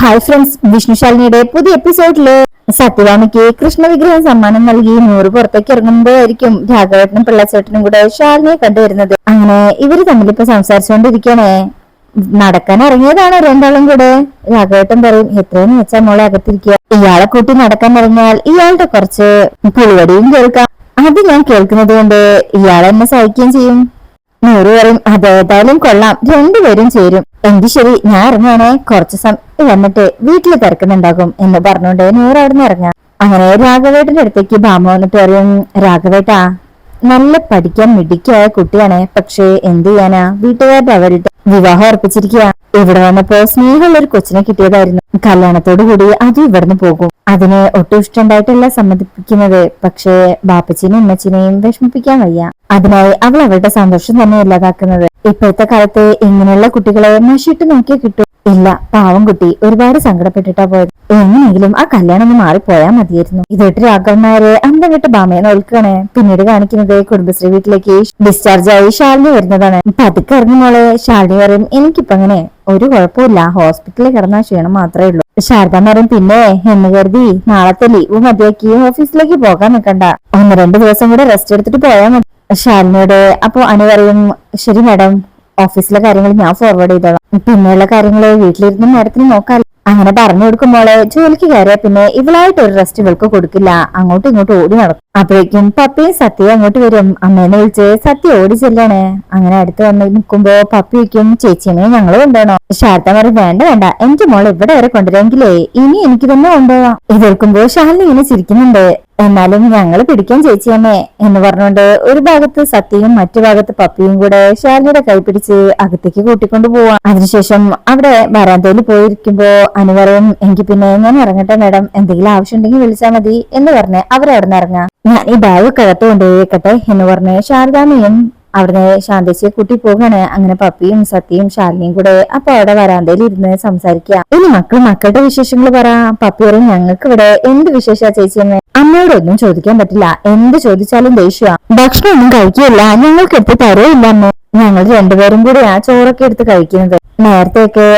Hi friends വിഷ്ണുശാലിനിയുടെ പുതിയ എപ്പിസോഡിൽ സത്യവാമിക്ക് കൃഷ്ണവിഗ്രഹം സമ്മാനം നൽകി നൂറ് പുറത്തേക്ക് ഇറങ്ങുമ്പോഴായിരിക്കും രാഘവേട്ടനും പിള്ളച്ചേട്ടനും കൂടെ ശാലിനിയെ കണ്ടുവരുന്നത്. അങ്ങനെ ഇവർ തമ്മിൽ ഇപ്പൊ സംസാരിച്ചുകൊണ്ടിരിക്കണേ നടക്കാൻ ഇറങ്ങിയതാണ് രണ്ടാളും കൂടെ? രാഘവേട്ടൻ പറയും എത്രയെന്ന് വെച്ചാൽ മോളെ അകത്തിരിക്കുക. ഇയാളെ കൂട്ടി നടക്കാൻ ഇറങ്ങിയാൽ ഇയാളുടെ കുറച്ച് പുളിവടിയും കേൾക്കാം. അത് ഞാൻ കേൾക്കുന്നത് കൊണ്ട് ഇയാളെന്നെ സഹിക്കുകയും ചെയ്യും. നൂറ് പറയും അതേതായാലും കൊള്ളാം. രണ്ടുപേരും ചേരും. എങ്കിൽ ശരി ഞാൻ ഇറങ്ങാണേ കുറച്ച് സമയം വന്നിട്ട് വീട്ടിൽ തിരക്കുന്നുണ്ടാകും എന്ന് പറഞ്ഞുകൊണ്ട് നൂറ് അവിടെ നിന്ന് ഇറങ്ങാം. അങ്ങനെ രാഘവേട്ടന്റെ അടുത്തേക്ക് ഭാമ വന്നിട്ട് പറയും രാഘവേട്ടാ നല്ല പഠിക്കാൻ മിടുക്കിയായ കുട്ടിയാണ്. പക്ഷേ എന്ത് ചെയ്യാനാ? വീട്ടുകാരുടെ അവരുടെ വിവാഹം ഉറപ്പിച്ചിരിക്കുക. ഇവിടെ വന്നപ്പോ സ്നേഹമുള്ള ഒരു കൊച്ചിനെ കിട്ടിയതായിരുന്നു. കല്യാണത്തോടു കൂടി അത് ഇവിടുന്ന് പോകും. അതിനെ ഒട്ടും ഇഷ്ടമുണ്ടായിട്ടല്ല സമ്മതിപ്പിക്കുന്നത്. പക്ഷേ ബാപ്പച്ചിനെയും ഉമ്മച്ചിനെയും വിഷമിപ്പിക്കാൻ വയ്യ. അതിനായി അവൾ അവളുടെ സന്തോഷം തന്നെ ഇല്ലാതാക്കുന്നത്. ഇപ്പോഴത്തെ കാലത്ത് ഇങ്ങനെയുള്ള കുട്ടികളെ നശിട്ട് നോക്കിയേ കിട്ടൂ. ഇല്ല പാവം കുട്ടി ഒരുപാട് സങ്കടപ്പെട്ടിട്ടാ പോയത്. എങ്ങനെയെങ്കിലും ആ കല്യാണം ഒന്ന് മാറിപ്പോയാ മതിയായിരുന്നു. ഇതേട്ട് രാഘവന്മാര് അന്ത വിട്ട് ബാമയെ നോൽക്കുകയാണ് പിന്നീട് കാണിക്കുന്നത് കുടുംബശ്രീ വീട്ടിലേക്ക് ഡിസ്ചാർജ് ആയി ശാലിനി വരുന്നതാണ്. പതുക്കെ മോളെ ശാലിനി പറയും എനിക്കിപ്പോ അങ്ങനെ ഒരു കുഴപ്പമില്ല ഹോസ്പിറ്റലിൽ കിടന്നാൽ ക്ഷീണം മാത്രമേ ഉള്ളൂ. ശാരദ പറയും പിന്നെ എന്ന് കരുതി നാളത്തെ ലീവ് മതിയാക്കി ഓഫീസിലേക്ക് പോകാൻ നിൽക്കണ്ട ഒന്ന് രണ്ട് ദിവസം കൂടെ റെസ്റ്റ് എടുത്തിട്ട് പോയാൽ മതി. ശാലിനിയോട് അപ്പൊ അനു പറയും ശരി മാഡം ഓഫീസിലെ കാര്യങ്ങൾ ഞാൻ ഫോർവേഡ് ചെയ്തോളാം. പിന്നെയുള്ള കാര്യങ്ങൾ വീട്ടിലിരുന്ന് മാഡത്തിന് നോക്കാം അങ്ങനെ പറഞ്ഞു കൊടുക്കുമ്പോളെ ജോലിക്ക് കയറിയ പിന്നെ ഇവളായിട്ട് ഒരു റെസ്റ്റ് ഇവൾക്ക് കൊടുക്കില്ല. അങ്ങോട്ടും ഇങ്ങോട്ടും ഓടി നടക്കും. അപ്പോഴേക്കും പപ്പിയും സത്യയും അങ്ങോട്ട് വരും. അമ്മേനെ വിളിച്ച് സത്യ ഓടി ചെല്ലാണ്. അങ്ങനെ അടുത്ത് വന്ന് നിൽക്കുമ്പോ പപ്പി വയ്ക്കും ചേച്ചിനെ ഞങ്ങൾ കൊണ്ടുപോകണോ? ശാരദ പറയും വേണ്ട വേണ്ട. എന്റെ മോൾ ഇവിടെ വരെ കൊണ്ടുവരാമെങ്കിലേ ഇനി എനിക്ക് തന്നെ കൊണ്ടുപോവാം. ഇത് കേൾക്കുമ്പോ ശാലിനി ഇങ്ങനെ ചിരിക്കുന്നുണ്ട്. എന്നാലും ഞങ്ങൾ പിടിക്കാൻ ചേച്ചിയമ്മേ എന്ന് പറഞ്ഞുകൊണ്ട് ഒരു ഭാഗത്ത് സത്യയും മറ്റു ഭാഗത്ത് പപ്പിയും കൂടെ ശാലിനിയുടെ കൈ പിടിച്ച് അകത്തേക്ക് കൂട്ടിക്കൊണ്ടു പോവാം. അതിനുശേഷം അവിടെ വരാന്തയിൽ പോയിരിക്കുമ്പോ അനു എങ്കിൽ പിന്നെ ഞാൻ ഇറങ്ങട്ടെ മേഡം. എന്തെങ്കിലും ആവശ്യമുണ്ടെങ്കിൽ വിളിച്ചാൽ മതി എന്ന് പറഞ്ഞ് അവരവിടെ ഇറങ്ങാം. ഞാൻ ഈ ബാഗ് കകത്ത് കൊണ്ടുപോയിക്കട്ടെ എന്ന് പറഞ്ഞ് ശാരദാമ്മയും അവിടുന്ന് ശാന്തേച്ചിയെ കൂട്ടി പോകാണ്. അങ്ങനെ പപ്പിയും സത്യയും ശാലിനിയും കൂടെ അപ്പൊ അവിടെ വരാന്തയിൽ ഇരുന്ന് സംസാരിക്കുക ഇനി മക്കൾ മക്കളുടെ വിശേഷങ്ങൾ പറ. പപ്പി പറയും ഞങ്ങൾക്ക് ഇവിടെ എന്ത് വിശേഷ ചേച്ചിയെന്ന് അമ്മയോടൊന്നും ചോദിക്കാൻ പറ്റില്ല. എന്ത് ചോദിച്ചാലും ദേഷ്യ. ഭക്ഷണം ഒന്നും കഴിക്കില്ല ഞങ്ങൾക്ക് എടുത്ത് തരയില്ല അമ്മ ഞങ്ങൾ രണ്ടുപേരും ആ ചോറൊക്കെ എടുത്ത് കഴിക്കുന്നത്. നേരത്തെയൊക്കെ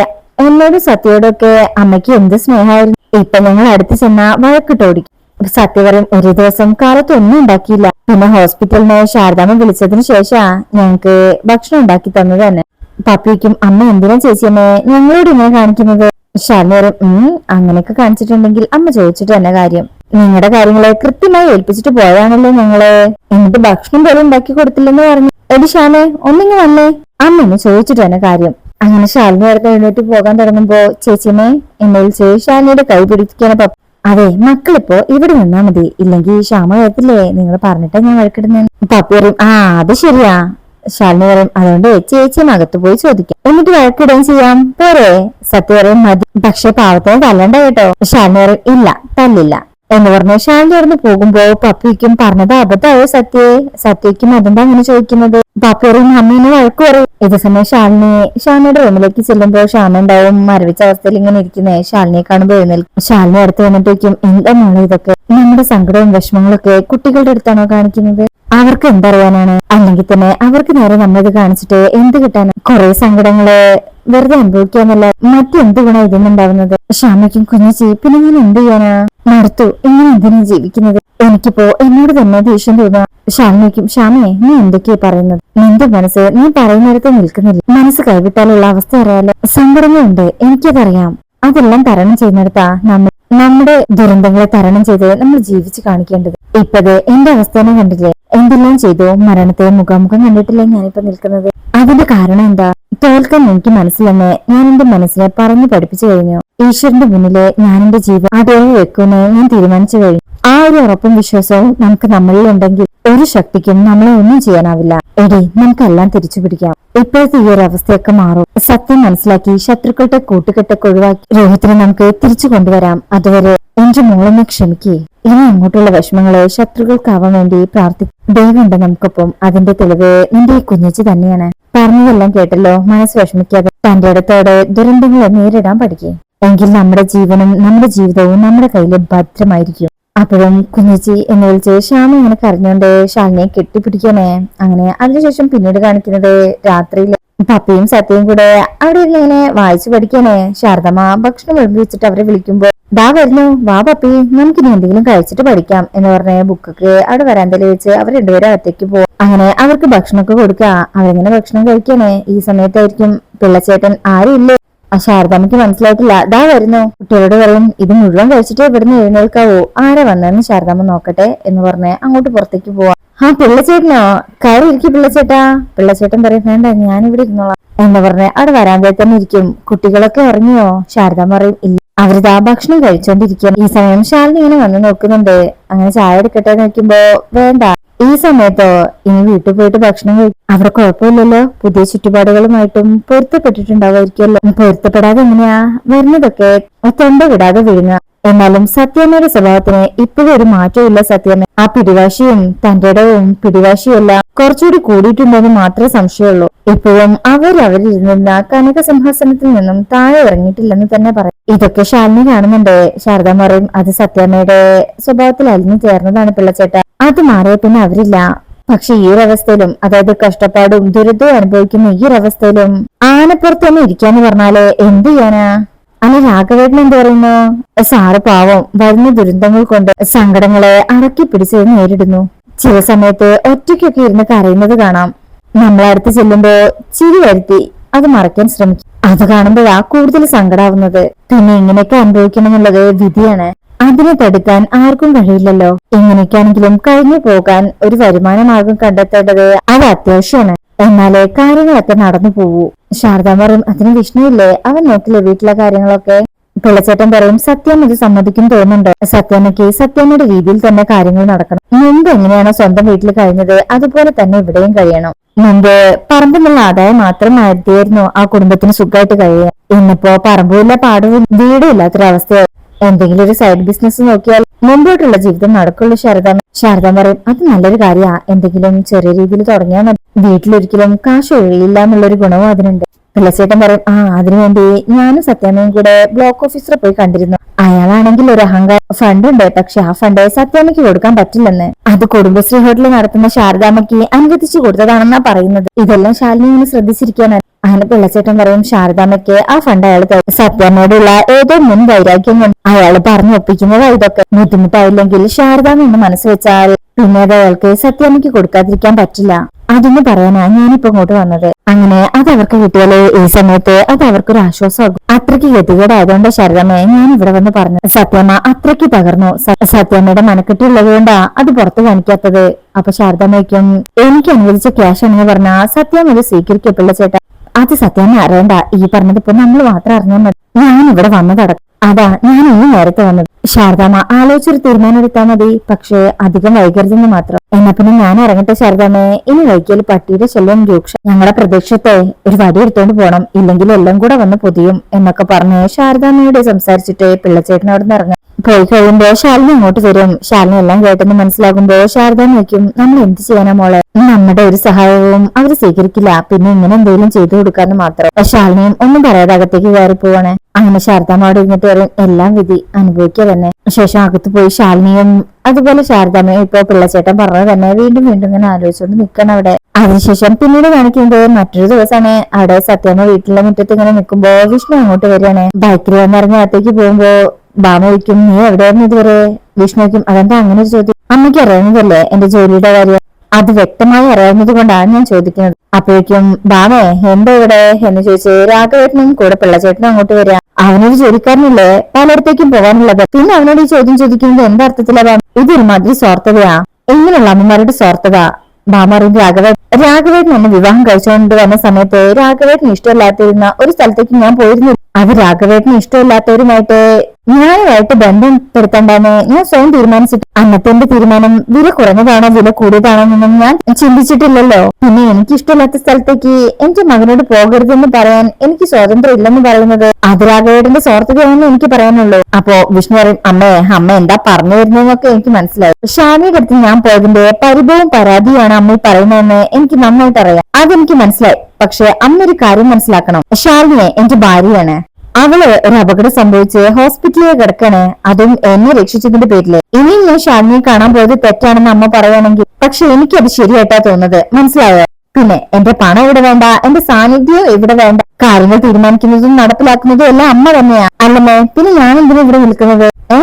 എന്നോട് സത്യയോടൊക്കെ അമ്മയ്ക്ക് എന്ത് സ്നേഹമായിരുന്നു. ഇപ്പൊ ഞങ്ങൾ അടുത്ത് ചെന്നാ വഴക്കിട്ടോടിക്കും സത്യവരം ഒരു ദിവസം കാലത്ത് ഒന്നും ഉണ്ടാക്കിയില്ല. പിന്നെ ഹോസ്പിറ്റലിനെ ശാരദാമ്മ വിളിച്ചതിന് ശേഷാ ഞങ്ങക്ക് ഭക്ഷണം ഉണ്ടാക്കി തന്നത് തന്നെ. പപ്പിക്കും അമ്മ എന്തിനാ ചേച്ചിയമ്മേ ഞങ്ങളോട് ഇങ്ങനെ കാണിക്കുന്നത്? ശാലിനേരം ഉം അങ്ങനെയൊക്കെ കാണിച്ചിട്ടുണ്ടെങ്കിൽ അമ്മ ചോദിച്ചിട്ട് തന്നെ കാര്യം. നിങ്ങളുടെ കാര്യങ്ങളെ കൃത്യമായി ഏൽപ്പിച്ചിട്ട് പോയാണല്ലോ ഞങ്ങൾ. എന്നിട്ട് ഭക്ഷണം പോലും ഉണ്ടാക്കി കൊടുത്തില്ലെന്ന് പറഞ്ഞു. എടി ശാലെ ഒന്നിങ്ങ് വന്നേ. അമ്മ ചോദിച്ചിട്ട് തന്നെ കാര്യം. അങ്ങനെ ശാലിനി അടുത്ത് എഴുന്നേറ്റ് പോകാൻ തുടങ്ങുമ്പോ ചേച്ചിമേ എന്നെ വിളിച്ച് ശാലിനിയുടെ കൈ പിടിക്കാൻ അതെ മക്കളിപ്പോ ഇവിടെ നിന്നാ മതി. ഇല്ലെങ്കിൽ ശ്യാമ വരത്തില്ലേ? നിങ്ങൾ പറഞ്ഞിട്ടാ ഞാൻ വഴക്കിടുന്ന. പപ്പി പറയും ആ അത് ശരിയാ. ശാലിനി പറയും അതുകൊണ്ട് ചേച്ചിയും അകത്ത് പോയി ചോദിക്കാം. എന്നിട്ട് വഴക്കിടുകയും ചെയ്യാം. പോരെ. സത്യ പറയും മതി. പക്ഷെ പാവത്തിന് തല്ലണ്ട കേട്ടോ. ശാലിനി പറയും ഇല്ല തല്ലില്ല. എന്ന് പറഞ്ഞു ശാലിനി ഇറന്ന് പോകുമ്പോ പപ്പിക്കും പറഞ്ഞത് അബദ്ധമായോ സത്യേ? സത്യക്കും അതെന്താ അങ്ങനെ ചോദിക്കുന്നത്? പപ്പി പറയും അമ്മേനെ വഴക്ക് പറയും. ഇതേ സമയം ശാലിനി ഷാമിയുടെ റൂമിലേക്ക് ചെല്ലുമ്പോ ഷാമ ഉണ്ടാവും മരവിച്ച അവസ്ഥയിൽ ഇങ്ങനെ ഇരിക്കുന്നേ. ശാലിനിയെ കാണുമ്പോ എഴുന്നേൽക്കും. ശാലിനി അടുത്ത് വന്നിട്ടേക്കും എന്താ മോളെ ഇതൊക്കെ? നമ്മുടെ സങ്കടവും വിഷമങ്ങളൊക്കെ കുട്ടികളുടെ അടുത്താണോ കാണിക്കുന്നത്? അവർക്ക് എന്തറിയാനാണ്? അല്ലെങ്കിൽ തന്നെ അവർക്ക് നേരെ നമ്മളിത് കാണിച്ചിട്ട് എന്ത് കിട്ടാനാണ് കുറെ സങ്കടങ്ങൾ വെറുതെ അനുഭവിക്കാന്നല്ല മറ്റെന്ത് ഗുണം ഇതിനുണ്ടാവുന്നത്? ഷാമയ്ക്കും കുഞ്ഞിച്ചി പിന്നെ ഞാൻ എന്ത് ചെയ്യാനാ? മടുത്തു ഇങ്ങനെ എന്തിനാ ജീവിക്കുന്നത്? എനിക്കിപ്പോ എന്നോട് തന്നെ ദേഷ്യം തോന്നുക ഷാമിക്കും ഷാമയെ നീ എന്തൊക്കെയാ പറയുന്നത്? നിന്റെ മനസ്സ് നീ പറയുന്നിടത്ത് നിൽക്കുന്നില്ല. മനസ്സ് കൈവിട്ടാലുള്ള അവസ്ഥ അറിയാലോ? സങ്കടങ്ങളുണ്ട് എനിക്കതറിയാം. അതെല്ലാം തരണം ചെയ്യുന്നിടത്താ നമ്മൾ നമ്മുടെ ദുരന്തങ്ങളെ തരണം ചെയ്ത് നമ്മൾ ജീവിച്ചു കാണിക്കേണ്ടത്. ഇപ്പത് എന്റെ അവസ്ഥനെ കണ്ടില്ലേ? എന്തെല്ലാം ചെയ്തു? മരണത്തെ മുഖാമുഖം കണ്ടിട്ടില്ലേ ഞാനിപ്പോ നിൽക്കുന്നത്? അതിന്റെ കാരണം എന്താ? തോൽക്കാൻ എനിക്ക് മനസ്സിലെന്ന് ഞാൻ എന്റെ മനസ്സിനെ പറഞ്ഞു പഠിപ്പിച്ചു കഴിഞ്ഞു. ഈശ്വരന്റെ മുന്നിലെ ഞാൻ എന്റെ ജീവൻ അടയാളി വെക്കുമെന്ന് ഞാൻ തീരുമാനിച്ചു കഴിഞ്ഞു. ആ ഒരു ഉറപ്പും വിശ്വാസവും നമുക്ക് നമ്മളിൽ ഉണ്ടെങ്കിൽ ഒരു ശക്തിക്കും നമ്മളെ ഒന്നും ചെയ്യാനാവില്ല. എടി നമുക്കെല്ലാം തിരിച്ചു പിടിക്കാം. ഇപ്പോഴത്തെ ഈ ഒരു അവസ്ഥയൊക്കെ മാറും. സത്യം മനസ്സിലാക്കി ശത്രുക്കളുടെ കൂട്ടുകെട്ടൊക്കെ ഒഴിവാക്കി രോഹിത്തിനെ നമുക്ക് തിരിച്ചു കൊണ്ടുവരാം. അതുവരെ എന്റെ മോളെന്നെ ക്ഷമിക്കേ. ഇനി അങ്ങോട്ടുള്ള വിഷമങ്ങളെ ശത്രുക്കൾക്കാവാൻ വേണ്ടി പ്രാർത്ഥിക്കും ദൈവമുണ്ട് നമുക്കൊപ്പം. അതിന്റെ തെളിവ് നിന്റെ ഈ കുഞ്ഞിച്ച് തന്നെയാണ്. പറഞ്ഞതെല്ലാം കേട്ടല്ലോ. മനസ്സ് വിഷമിക്കാതെ തന്റെ അടുത്തോടെ ദുരന്തങ്ങളെ നേരിടാൻ പഠിക്കേ. എങ്കിൽ നമ്മുടെ ജീവനും നമ്മുടെ ജീവിതവും നമ്മുടെ കയ്യിൽ ഭദ്രമായിരിക്കും. അപ്പോഴും കുഞ്ഞിച്ചി എന്ന് വിളിച്ച് ശ്യാമ ഇങ്ങനെ കരഞ്ഞുകൊണ്ട് ശാലിനെ കെട്ടിപ്പിടിക്കണേ അങ്ങനെ അതിനുശേഷം പിന്നീട് കാണിക്കുന്നത് രാത്രിയിൽ പപ്പയും സത്യയും കൂടെ അവിടെ ഇരുന്ന് ഇങ്ങനെ വായിച്ചു പഠിക്കണേ ശാരദമ്മ ഭക്ഷണം വെച്ചിട്ട് അവരെ വിളിക്കുമ്പോ ദാ വരുന്നു വാ പപ്പി നമുക്കിനി എന്തെങ്കിലും കഴിച്ചിട്ട് പഠിക്കാം എന്ന് പറഞ്ഞ ബുക്കൊക്കെ അവിടെ വരാന്തയിൽ വെച്ച് അവർ രണ്ടുപേരും അകത്തേക്ക് പോകും അങ്ങനെ അവർക്ക് ഭക്ഷണമൊക്കെ കൊടുക്കുക അവരിങ്ങനെ ഭക്ഷണം കഴിക്കണേ. ഈ സമയത്തായിരിക്കും പിള്ളച്ചേട്ടൻ ആരും ഇല്ലേ. ആ ശാരദാമ്മയ്ക്ക് മനസ്സിലായിട്ടില്ല. ദാ വരുന്നു. കുട്ടികളോട് പറയും ഇത് മുഴുവൻ കഴിച്ചിട്ട് ഇവിടുന്ന് എഴുന്നേൽക്കാവോ? ആരാ വന്നതെന്ന് ശാരദാമ്മ നോക്കട്ടെ എന്ന് പറഞ്ഞ് അങ്ങോട്ട് പുറത്തേക്ക് പോവാം. ആ പിള്ളച്ചേട്ടനോ? കയറി ഇരിക്കും പിള്ളച്ചേട്ടാ. പിള്ളച്ചേട്ടൻ പറയും വേണ്ട ഞാൻ ഇവിടെ ഇരുന്നോളാം. എന്ന് പറഞ്ഞ് അവിടെ വരാന്തയിൽ തന്നെ ഇരിക്കും. കുട്ടികളൊക്കെ ഇറങ്ങിയോ ശാരദാമ്മ പറയും ആ ഭക്ഷണം കഴിച്ചോണ്ടിരിക്കും ഈ സമയം ശാലിനി ഇങ്ങനെ വന്ന് നോക്കുന്നുണ്ട്. അങ്ങനെ ചായ എടുക്കട്ടെ നോക്കുമ്പോ വേണ്ട. ഈ സമയത്തോ ഇനി വീട്ടിൽ പോയിട്ട് ഭക്ഷണം കഴിക്കും അവിടെ കുഴപ്പമില്ലല്ലോ. പുതിയ ചുറ്റുപാടുകളുമായിട്ടും പൊരുത്തപ്പെട്ടിട്ടുണ്ടാവുമായിരിക്കുമല്ലോ. പൊരുത്തപ്പെടാതെ എങ്ങനെയാ വരുന്നതൊക്കെ? തൊണ്ട വിടാതെ വിഴുങ്ങുക. എന്നാലും സത്യമ്മയുടെ സ്വഭാവത്തിന് ഇപ്പോഴും ഒരു മാറ്റമില്ല സത്യമ്മ. ആ പിടിവാശിയും തന്റെ ഇടവും പിടിവാശിയെല്ലാം കുറച്ചുകൂടി കൂടിയിട്ടുണ്ടെന്ന് മാത്രമേ സംശയമുള്ളൂ. ഇപ്പോഴും അവർ അവരിരുന്നിരുന്ന കനക സിംഹാസനത്തിൽ നിന്നും താഴെ ഇറങ്ങിയിട്ടില്ലെന്ന് തന്നെ പറയും. ഇതൊക്കെ ശാലിനി കാണുന്നുണ്ട്. ശാരദ പറയും അത് സത്യമ്മയുടെ സ്വഭാവത്തിൽ അലിഞ്ഞു ചേർന്നതാണ് പിള്ളച്ചേട്ട. അത് മാറിയ പിന്നെ അവരില്ല. പക്ഷെ ഈ ഒരവസ്ഥയിലും അതായത് കഷ്ടപ്പാടും ദുരിതവും അനുഭവിക്കുന്ന ഈ ഒരവസ്ഥയിലും ആനപ്പുറത്ത് തന്നെ ഇരിക്കാന്ന് പറഞ്ഞാൽ എന്ത് ചെയ്യാനാ? അല്ല രാഘവേട്ടൻ എന്ത് പറയുന്നു? സാറ് പാവം വരുന്ന ദുരന്തങ്ങൾ കൊണ്ട് സങ്കടങ്ങളെ അടക്കി പിടിച്ച് നേരിടുന്നു. ചില സമയത്ത് ഒറ്റയ്ക്കൊക്കെ ഇരുന്ന് കരയുന്നത് കാണാം. നമ്മളടുത്ത് ചെല്ലുമ്പോ ചിരി വരുത്തി അത് മറയ്ക്കാൻ ശ്രമിക്കും. അത് കാണുമ്പോഴാ കൂടുതൽ സങ്കടാവുന്നത്. പിന്നെ ഇങ്ങനെയൊക്കെ അനുഭവിക്കണമെന്നുള്ളത് വിധിയാണ്. അതിനെ തടുക്കാൻ ആർക്കും കഴിയില്ലല്ലോ. എങ്ങനെയൊക്കെയാണെങ്കിലും കഴിഞ്ഞു പോകാൻ ഒരു വരുമാന മാർഗം കണ്ടെത്തേണ്ടത് അത് അത്യാവശ്യമാണ്. എന്നാലേ കാര്യങ്ങളൊക്കെ നടന്നു പോവൂ. ശാരദാ പറയും അതിന് വിഷ്ണുവില്ലേ? അവൻ നോക്കില്ലേ വീട്ടിലെ കാര്യങ്ങളൊക്കെ? പിള്ളച്ചേട്ടൻ പറയും സത്യം ഇത് സമ്മതിക്കും തോന്നുന്നുണ്ട്. സത്യാമ്മയ്ക്ക് സത്യാമ്മയുടെ രീതിയിൽ തന്നെ കാര്യങ്ങൾ നടക്കണം. മുമ്പ് എങ്ങനെയാണോ സ്വന്തം വീട്ടിൽ കഴിഞ്ഞത് അതുപോലെ തന്നെ ഇവിടെയും കഴിയണം. മുമ്പ് പറമ്പിൽ നിന്നുള്ള ആദായം മാത്രം മതിയായിരുന്നു ആ കുടുംബത്തിന് സുഖമായിട്ട് കഴിയാൻ ഇന്നിപ്പോ പറമ്പുമില്ല പാടവും വീടും ഇല്ലാത്തൊരവസ്ഥയായി എന്തെങ്കിലും ഒരു സൈഡ് ബിസിനസ് നോക്കിയാൽ മുമ്പോട്ടുള്ള ജീവിതം നടക്കുള്ളൂ ശാരദാമ്മ. ശാരദാമ്മ പറയും അത് നല്ലൊരു കാര്യമാ എന്തെങ്കിലും ചെറിയ രീതിയിൽ തുടങ്ങിയാൽ വീട്ടിലൊരിക്കലും കാശ് ഒഴിയില്ല എന്നുള്ളൊരു ഗുണവും അതിനുണ്ട്. പിള്ളച്ചേട്ടൻ പറയും ആ അതിനുവേണ്ടി ഞാനും സത്യാമ്മയും കൂടെ ബ്ലോക്ക് ഓഫീസറെ പോയി കണ്ടിരുന്നു. അയാളാണെങ്കിൽ ഒരു അഹങ്കാര ഫണ്ട് ഉണ്ട് പക്ഷെ ആ ഫണ്ട് സത്യാമ്മയ്ക്ക് കൊടുക്കാൻ പറ്റില്ലെന്ന്. അത് കുടുംബശ്രീ ഹോട്ടലിൽ നടത്തുന്ന ശാരദാമ്മയ്ക്ക് അനുവദിച്ചു കൊടുത്തതാണെന്നാ പറയുന്നത്. ഇതെല്ലാം ശാലിനി ഇങ്ങനെ ശ്രദ്ധിച്ചിരിക്കാനാണ് അങ്ങനെ പിള്ളച്ചേട്ടൻ പറയും ശാരദാമ്മയ്ക്ക് ആ ഫണ്ട് അയാൾ. സത്യാമ്മയോടുള്ള ഏതോ മുൻ വൈരാഗ്യം കൊണ്ട് അയാൾ പറഞ്ഞു ഒപ്പിക്കുന്നതാ ഇതൊക്കെ. ബുദ്ധിമുട്ടായില്ലെങ്കിൽ ശാരദാമ്മ എന്ന് മനസ്സ് വെച്ചാൽ പിന്നെ അയാൾക്ക് സത്യാമ്മയ്ക്ക് കൊടുക്കാതിരിക്കാൻ പറ്റില്ല. അതൊന്ന് പറയാനാ ഞാനിപ്പോ ഇങ്ങോട്ട് വന്നത്. അങ്ങനെ അത് അവർക്ക് കിട്ടിയാലേ ഈ സമയത്ത് അത് അവർക്കൊരു ആശ്വാസമാകും. അത്രയ്ക്ക് ഗതികേടായതുകൊണ്ട് ശാരദമ്മയെ ഞാൻ ഇവിടെ വന്ന് പറഞ്ഞു സത്യമ്മ അത്രയ്ക്ക് തകർന്നു. സത്യമ്മയുടെ സത്യമ്മയുടെ മനക്കെട്ടുള്ളത് കൊണ്ടാ അത് പുറത്തു കാണിക്കാത്തത്. അപ്പൊ ശാരദമ്മയ്ക്കും എനിക്ക് അനുവദിച്ച ക്യാഷ് എന്ന് പറഞ്ഞാ സത്യം ഇത് സ്വീകരിക്കപ്പിള്ള ചേട്ടാ? അത് സത്യാമ്മ അറിയണ്ട. ഈ പറഞ്ഞത് ഇപ്പൊ നമ്മൾ മാത്രം അറിഞ്ഞാൽ മതി. ഞാൻ ഇവിടെ വന്നതടക്കം അതാ ഞാൻ ഇനി നേരത്തെ വന്നത്. ശാരദാമ്മ ആലോചിച്ചൊരു തീരുമാനം എടുത്താൽ മതി. പക്ഷേ അധികം വൈകരുതെന്ന് മാത്രം. എന്നാ പിന്നെ ഞാൻ ഇറങ്ങട്ടെ ശാരദാമ്മയെ ഇനി വൈകിയാൽ പട്ടിയുടെ ശല്യം രൂക്ഷ. ഞങ്ങളുടെ പ്രദേശത്തെ ഒരു വടി എടുത്തോണ്ട് പോണം. ഇല്ലെങ്കിൽ എല്ലാം കൂടെ വന്ന് പൊതിയും എന്നൊക്കെ പറഞ്ഞ് ശാരദാമ്മയോട് സംസാരിച്ചിട്ട് നിന്ന് ഇറങ്ങാം. പോയി കഴിയുമ്പോ ശാലിനി അങ്ങോട്ട് വരും. ശാലിനി എല്ലാം കേട്ടെന്ന് മനസ്സിലാകുമ്പോ ശാരദ നോക്കും നമ്മൾ എന്ത് ചെയ്യാനാ മോളെ? നമ്മുടെ ഒരു സഹായവും അവർ സ്വീകരിക്കില്ല. പിന്നെ ഇങ്ങനെ എന്തെങ്കിലും ചെയ്തു കൊടുക്കാന്ന് മാത്രം. ശാലിനിയും ഒന്നും പറയാതെ അകത്തേക്ക് കയറി പോവാണ് അങ്ങനെ ശാരദാമ്മയോട് ഇരുന്നിട്ട് പറയും എല്ലാം വിധി അനുഭവിക്കുക തന്നെ. ശേഷം അകത്ത് പോയി ശാലിനിയും അതുപോലെ ശാരദാമ്മയും ഇപ്പൊ പിള്ളച്ചേട്ടൻ പറഞ്ഞത് തന്നെ വീണ്ടും വീണ്ടും ഇങ്ങനെ ആലോചിച്ചുകൊണ്ട് നിൽക്കണം അവിടെ. അതിനുശേഷം പിന്നീട് കാണിക്കുന്നത് മറ്റൊരു ദിവസമാണ് അവിടെ സത്യമ്മ വീട്ടിലെ മുറ്റത്ത് ഇങ്ങനെ നിൽക്കുമ്പോ വിഷ്ണു അങ്ങോട്ട് വരികയാണ്. ബൈക്കിൽ വന്നിറങ്ങി അകത്തേക്ക് പോകുമ്പോ ബാമ വയ്ക്കും നീ എവിടെയായിരുന്നു ഇതുവരെ? വിഷ്ണുക്കും അതെന്താ അങ്ങനെ? ചോദ്യം അമ്മയ്ക്ക് അറിയാവുന്നതല്ലേ എന്റെ ജോലിയുടെ കാര്യം? അത് വ്യക്തമായി അറിയാവുന്നത് കൊണ്ടാണ് ഞാൻ ചോദിക്കുന്നത്. അപ്പോഴേക്കും ബാമേ എന്താ ഇവിടെ? എന്ന് ചോദിച്ച് രാഘവേട്ടനും കൂടെ പിള്ളചേട്ടനും അങ്ങോട്ട് വരിക അവനൊരു ജോലിക്കാരനല്ലേ? പലയിടത്തേക്കും പോകാനുള്ളത്. പിന്നെ അവനോട് ഈ ചോദ്യം ചോദിക്കുന്നത് എന്താ അർത്ഥത്തിലാ ബാമ ഇതൊരു മാതിരി സ്വാർത്ഥതയാ. എങ്ങനെയുള്ള അമ്മമാരുടെ സ്വാർത്ഥത. ബാമറിയും രാഘവേട്ടൻ രാഘവേട്ടൻ എന്നെ വിവാഹം കഴിച്ചുകൊണ്ട് വന്ന സമയത്ത് രാഘവേട്ടന് ഇഷ്ടമില്ലാത്തിരുന്ന ഒരു സ്ഥലത്തേക്ക് ഞാൻ പോയിരുന്നു. അത് രാഘവേട്ടന് ഇഷ്ടമില്ലാത്തവരുമായിട്ട്. ഞാനുമായിട്ട് ബന്ധപ്പെടുത്തണ്ടെന്ന് ഞാൻ സ്വയം തീരുമാനിച്ചിട്ട് അന്നത്തെ എന്റെ തീരുമാനം വില കുറഞ്ഞതാണോ വില കൂടിയതാണോന്നൊന്നും ഞാൻ ചിന്തിച്ചിട്ടില്ലല്ലോ. പിന്നെ എനിക്ക് ഇഷ്ടമില്ലാത്ത സ്ഥലത്തേക്ക് എന്റെ മകനോട് പോകരുതെന്ന് പറയാൻ എനിക്ക് സ്വാതന്ത്ര്യം ഇല്ലെന്ന് പറയുന്നത് അത് രാഘവേട്ടന്റെ സ്വാർത്ഥതയാണെന്ന് എനിക്ക് പറയാനുള്ളൂ. അപ്പോ വിഷ്ണു പറയും അമ്മേ അമ്മ എന്താ പറഞ്ഞു വരുന്നതെന്നൊക്കെ എനിക്ക് മനസ്സിലായി. ഷാനിയുടെ അടുത്ത് ഞാൻ പോയതിന്റെ പരിഭവവും പരാതിയാണ് അമ്മ പറയുന്നതെന്ന് എനിക്ക് നന്നായിട്ട് അറിയാം അതെനിക്ക് മനസ്സിലായി. പക്ഷെ അന്നൊരു കാര്യം മനസ്സിലാക്കണം. ഷാലിനെ എന്റെ ഭാര്യയാണ്. അവൾ ഒരു അപകടം സംഭവിച്ച് ഹോസ്പിറ്റലിൽ കിടക്കാണ്. അതും എന്നെ രക്ഷിച്ചതിന്റെ പേരിൽ. ഇനിയും ഞാൻ ഷാലിനെ കാണാൻ പോയത് തെറ്റാണെന്ന് അമ്മ പറയുകയാണെങ്കിൽ പക്ഷെ എനിക്കത് ശരിയായിട്ടാ തോന്നുന്നത്. മനസ്സിലായോ? പിന്നെ എന്റെ പണം ഇവിടെ വേണ്ട? എന്റെ സാന്നിധ്യം ഇവിടെ വേണ്ട? കാര്യങ്ങൾ തീരുമാനിക്കുന്നതും നടപ്പിലാക്കുന്നതും എല്ലാം അമ്മ തന്നെയാ. അല്ലമ്മേ പിന്നെ ഞാൻ എന്തിനാ ഇവിടെ നിൽക്കുന്നത്? ഏ?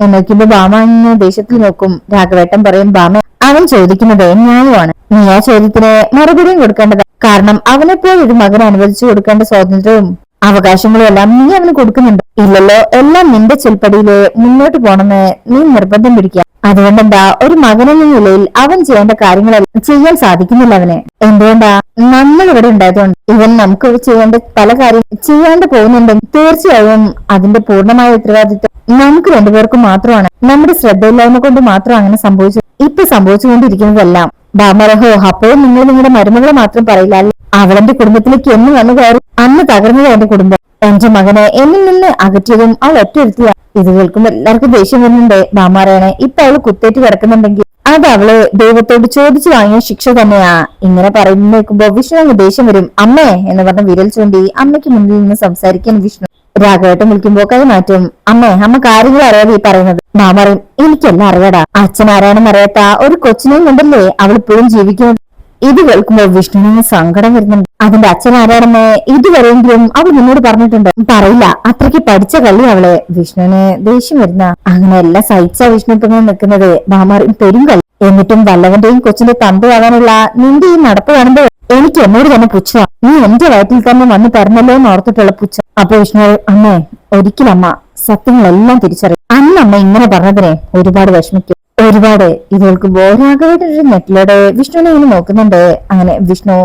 എന്നോക്കുമ്പോ ബാമ അങ്ങ് ദേഷ്യത്തിൽ നോക്കും. രാഘവേട്ടൻ പറയും ബാമ അവൻ ചോദിക്കുന്നത് ഞാനുമാണ് നീ ആ ചോദ്യത്തിന് മറുപടിയും കൊടുക്കേണ്ടത്. കാരണം അവനെപ്പോലെ ഒരു മകൻ അനുവദിച്ചു കൊടുക്കേണ്ട സ്വാതന്ത്ര്യവും അവകാശങ്ങളും എല്ലാം നീ അവന് കൊടുക്കുന്നുണ്ട്. ഇല്ലല്ലോ എല്ലാം നിന്റെ ചെൽപ്പടിയിലെ മുന്നോട്ട് പോണെന്ന് നീ നിർബന്ധം പിടിക്കുക. അതുകൊണ്ടെന്താ ഒരു മകനെന്ന നിലയിൽ അവൻ ചെയ്യേണ്ട കാര്യങ്ങളെല്ലാം ചെയ്യാൻ സാധിക്കുന്നില്ല അവന്. എന്തുകൊണ്ടാ നമ്മൾ ഇവിടെ ഉണ്ടായതുകൊണ്ട്. ഇവൻ നമുക്ക് ചെയ്യേണ്ട പല കാര്യം ചെയ്യാണ്ട് പോകുന്നുണ്ടെങ്കിൽ തീർച്ചയായും അതിന്റെ പൂർണമായ ഉത്തരവാദിത്വം നമുക്ക് രണ്ടുപേർക്കും മാത്രമാണ്. നമ്മുടെ ശ്രദ്ധയില്ലായ്മ കൊണ്ട് മാത്രം അങ്ങനെ സംഭവിച്ചു. ഇപ്പൊ സംഭവിച്ചുകൊണ്ടിരിക്കുന്നതെല്ലാം ബാമരഹോ അപ്പോഴും നിങ്ങൾ നിങ്ങളുടെ മരുമകളെ മാത്രം പറയില്ല? അവളെന്റെ കുടുംബത്തിലേക്ക് എന്ന് വന്നു കയറി അന്ന് തകർന്നത് എന്റെ കുടുംബം. എന്റെ മകനെ എന്നിൽ നിന്ന് അകറ്റിയതും അവൾ ഒറ്റയിരുത്തിയ. ഇത് കേൾക്കുമ്പോ എല്ലാവർക്കും ദേഷ്യം വരുന്നുണ്ട് ബാമാറയാണ് ഇപ്പൊ അവൾ കുത്തേറ്റ് കിടക്കുന്നുണ്ടെങ്കിൽ അത് അവൾ ദൈവത്തോട് ചോദിച്ചു വാങ്ങിയ ശിക്ഷ തന്നെയാ. ഇങ്ങനെ പറയുന്ന വിഷ്ണു അങ്ങ് ദേഷ്യം വരും. അമ്മേ എന്ന് പറഞ്ഞ വിരൽ ചൂണ്ടി അമ്മയ്ക്ക് മുന്നിൽ നിന്ന് സംസാരിക്കാൻ വിഷ്ണു രാഘവേട്ടൻ വിളിക്കുമ്പോ കൈ മാറ്റും. അമ്മേ അമ്മ കാര്യങ്ങൾ അറിയാതെ ഈ പറയുന്നത്. മാമറിയും എനിക്കെല്ലാം അറിയടാ. അച്ഛൻ ആരാണെന്ന് അറിയാത്ത ഒരു കൊച്ചിനെയും കൊണ്ടല്ലേ അവൾ ഇപ്പോഴും ജീവിക്കുന്നത്? ഇത് കേൾക്കുമ്പോൾ വിഷ്ണുവിന് സങ്കടം വരുന്നുണ്ട്. അതിന്റെ അച്ഛൻ ആരാണെന്ന് ഇതുവരെയെങ്കിലും അവൾ നിന്നോട് പറഞ്ഞിട്ടുണ്ട്? പറയില്ല. അത്രയ്ക്ക് പഠിച്ച കളി അവളെ. വിഷ്ണുവിന് ദേഷ്യം വരുന്ന അങ്ങനെ എല്ലാം സഹിച്ച വിഷ്ണു പിന്നെ നിൽക്കുന്നത്. മാമാറിയും പെരും കളി എന്നിട്ടും വല്ലവന്റെയും കൊച്ചിന്റെ തമ്പയാകാനുള്ള നിന്റെ ഈ നടപ്പ് കാണുമ്പോ എനിക്ക് എന്നോട് തന്നെ പുച്ഛ. നീ എന്റെ വയറ്റിൽ തന്നെ വന്ന് പറഞ്ഞല്ലോ എന്ന് ഓർത്തിട്ടുള്ള പുച്ഛ. അപ്പൊ വിഷ്ണു അമ്മേ ഒരിക്കലമ്മ സത്യങ്ങളെല്ലാം തിരിച്ചറിയും. അന്ന് അമ്മ ഇങ്ങനെ പറഞ്ഞതിനെ ഒരുപാട് വിഷമിക്കും. ഒരുപാട് ഇത് കേൾക്കുമ്പോ രാഘവേട്ടൻ ഒരു നെറ്റിലൂടെ വിഷ്ണുവിനെ ഇങ്ങനെ നോക്കുന്നുണ്ട്. അങ്ങനെ വിഷ്ണു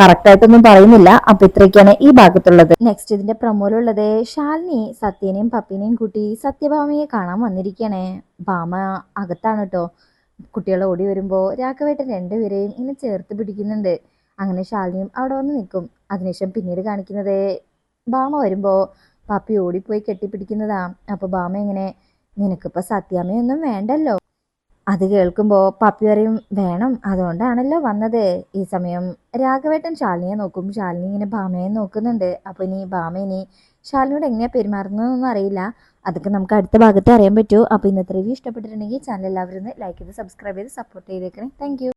കറക്റ്റ് ആയിട്ടൊന്നും പറയുന്നില്ല. അപ്പൊ ഇത്രയൊക്കെയാണ് ഈ ഭാഗത്തുള്ളത്. നെക്സ്റ്റ് ഇതിന്റെ പ്രമോലുള്ളത് ശാലിനി സത്യനെയും പപ്പിനെയും കൂട്ടി സത്യഭാമയെ കാണാൻ വന്നിരിക്കണേ ഭാമ അകത്താണ് കേട്ടോ കുട്ടികളെ ഓടി വരുമ്പോ രാഘവേട്ടൻ രണ്ടുപേരെയും ഇങ്ങനെ ചേർത്ത് പിടിക്കുന്നുണ്ട്. അങ്ങനെ ശാലിനിയും അവിടെ വന്ന് നിൽക്കും. അതിനുശേഷം പിന്നീട് കാണിക്കുന്നത് ബാമ വരുമ്പോൾ പാപ്പി ഓടിപ്പോയി കെട്ടിപ്പിടിക്കുന്നതാ. അപ്പോൾ ബാമ ഇങ്ങനെ നിനക്കിപ്പോൾ സത്യാമ്മയൊന്നും വേണ്ടല്ലോ. അത് കേൾക്കുമ്പോൾ പാപ്പി പറയും വേണം അതുകൊണ്ടാണല്ലോ വന്നത്. ഈ സമയം രാഘവേട്ടൻ ശാലിനിയെ നോക്കും. ശാലിനി ഇങ്ങനെ ബാമയെ നോക്കുന്നുണ്ട്. അപ്പോൾ ഇനി ബാമ ഇനി ശാലിനിയോട് എങ്ങനെയാ പെരുമാറുന്നതെന്നൊന്നും അറിയില്ല. അതൊക്കെ നമുക്ക് അടുത്ത ഭാഗത്ത് അറിയാൻ പറ്റൂ. അപ്പോൾ ഇന്നത്തെ റിവ്യൂ ഇഷ്ടപ്പെട്ടിട്ടുണ്ടെങ്കിൽ ചാനൽ എല്ലാവരും ലൈക്ക് ചെയ്ത് സബ്സ്ക്രൈബ് ചെയ്ത് സപ്പോർട്ട് ചെയ്തേക്കണേ. താങ്ക്